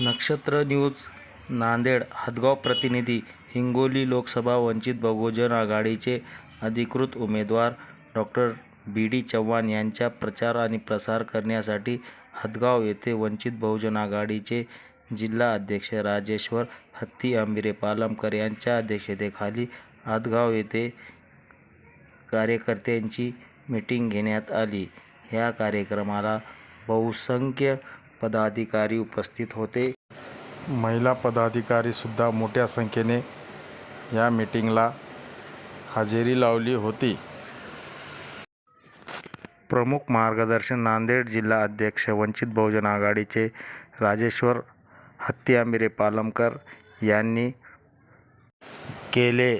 नक्षत्र न्यूज नांदेड हदगाव प्रतिनिधी हिंगोली लोकसभा वंचित बहुजन आघाडीचे अधिकृत उमेदवार डॉक्टर बी. डी. चव्हाण यांचा प्रचार आणि प्रसार करण्यासाठी हदगाव येथे वंचित बहुजन आघाडीचे जिल्हा अध्यक्ष राजेश्वर हत्ती आंबिरे पालमकर यांच्या अध्यक्षतेखाली हदगाव येथे कार्यकर्त्यांची मीटिंग घेण्यात आली. या कार्यक्रमाला बहुसंख्य पदाधिकारी उपस्थित होते. महिला पदाधिकारीसुद्धा मोठ्या संख्येने या मीटिंगला हजेरी लावली होती. प्रमुख मार्गदर्शन नांदेड जिल्हा अध्यक्ष वंचित बहुजन आघाडीचे राजेश्वर हत्ती आंबिरे पालमकर यांनी केले.